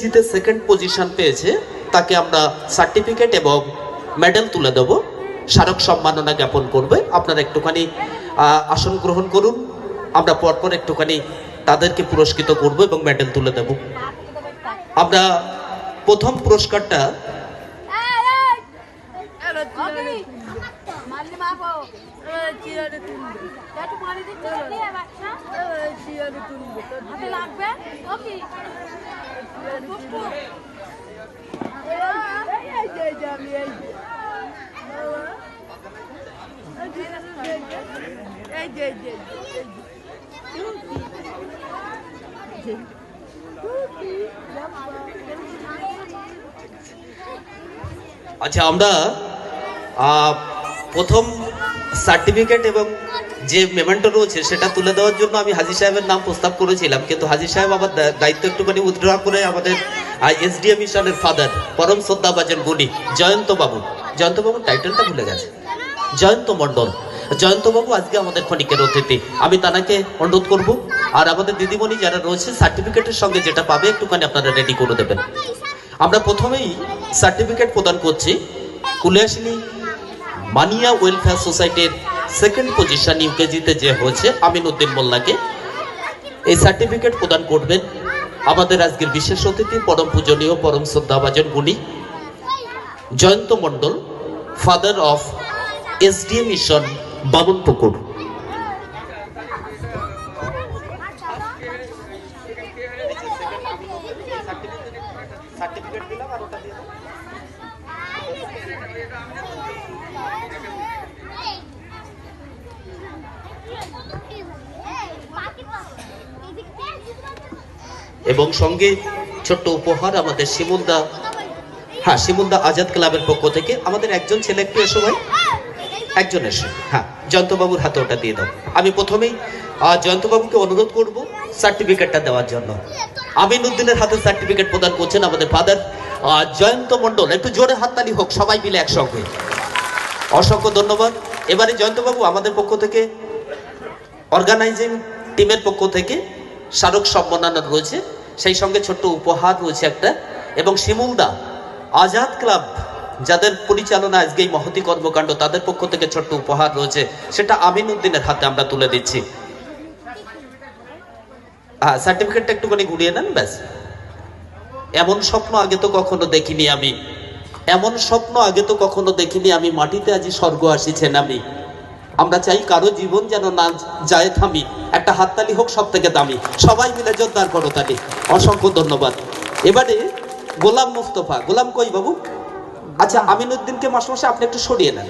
জিতে second position পেয়েছে, তাকে আমরা সার্টিফিকেট এবং মেডেল তুলে দেব। স্মারক সম্মাননা জ্ঞাপন করবে। আপনারা একটুখানি আসন গ্রহণ করুন। আমরা পরপর একটুখানি তাদেরকে পুরস্কৃত করব এবং মেডেল তুলে দেব। আমরা প্রথম পুরস্কারটা মারলি মাপো চিরারে তুলবে একটু পানি দিচ্ছি বাচ্চা চিরারে তুলবে হাতে লাগবে ওকে এই যে এই যে আমি এই যে যে আচ্ছা আমরা প্রথম সার্টিফিকেট এবং যে মেমেন্টো রয়েছে সেটা তুলে দেওয়ার জন্য আমি হাজির সাহেবের নাম প্রস্তাব করেছিলাম। কিন্তু হাজির সাহেব আবার দা- দায়িত্ব একটুখানি উদ্ধার করে আমাদের এসডিএম মিশনের ফাদার পরম শ্রদ্ধাবাজন গুণী, জয়ন্ত বাবু। জয়ন্ত বাবুর টাইটেলটা ভুলে গেছে। জয়ন্ত মণ্ডল। জয়ন্ত বাবু আজকে আমাদের ক্ষণিকের অতিথি। আমি তানাকে অনুরোধ করব, আর আমাদের দিদিমণি যারা রয়েছে সার্টিফিকেটের সঙ্গে যেটা পাবে, একটুখানি আপনারা রেডি করে দেবেন। আমরা প্রথমেই সার্টিফিকেট প্রদান করছি কুলিয়াশিনী মানিয়া ওয়েলফেয়ার সোসাইটির সেকেন্ড পজিশন ইউকেজিতে যে হয়েছে, আমিনুদ্দিন মোল্লাকে। এই সার্টিফিকেট প্রদান করবেন আমাদের আজকের বিশেষ অতিথি, পরম পূজনীয়, পরম শ্রদ্ধাভাজন গুণী Jayanta Mondal father of S SDM mission ওটা দিয়ে এবং সঙ্গে ছোট্ট উপহার আমাদের শিমুলদা হ্যাঁ শিমুলদা আজাদ ক্লাবের পক্ষ থেকে আমাদের একজন ছেলে একটু এসো ভাই একজন এসো। হ্যাঁ জয়ন্তবাবুর হাতে ওটা দিয়ে দাও। আমি প্রথমেই জয়ন্তবাবুকে অনুরোধ করব সার্টিফিকেটটা দেওয়ার জন্য। আমিনুদ্দিনের হাতে সার্টিফিকেট প্রদান করছেন আমাদের ফাদার জয়ন্ত মণ্ডল। একটু জোরে হাততালি হোক, সবাই মিলে একসঙ্গে। অসংখ্য ধন্যবাদ। এবারে জয়ন্তবাবু আমাদের পক্ষ থেকে অর্গানাইজিং টিমের পক্ষ থেকে স্মারক সম্মাননা রয়েছে। সেই সঙ্গে ছোট্ট উপহার রয়েছে একটা। এবং শিমুলদা আজাদ ক্লাব যাদের পরিচালনা আজকে এই মহতি কর্মকাণ্ড, তাদের পক্ষ থেকে ছোট্ট উপহার রয়েছে। সেটা আমিন উদ্দিনের হাতে আমরা তুলে দিচ্ছি। হ্যাঁ সার্টিফিকেটটা একটুখানি ঘুরিয়ে নেন, ব্যাস। এমন স্বপ্ন আগে তো কখনো দেখিনি আমি। এমন স্বপ্ন আগে তো কখনো দেখিনি আমি। মাটিতে আজি স্বর্গ আসিছেন আমি। আমরা চাই কারও জীবন যেন না যায় থামি। একটা হাততালি হোক সব থেকে দামি। সবাই মিলে জোরদার করো তালি অসংখ্য ধন্যবাদ। এবারে গোলাম মুস্তফা। গোলাম কই বাবু? আচ্ছা আমিনুদ্দিনকে মাসে মাসে আপনি একটু সরিয়ে নেন।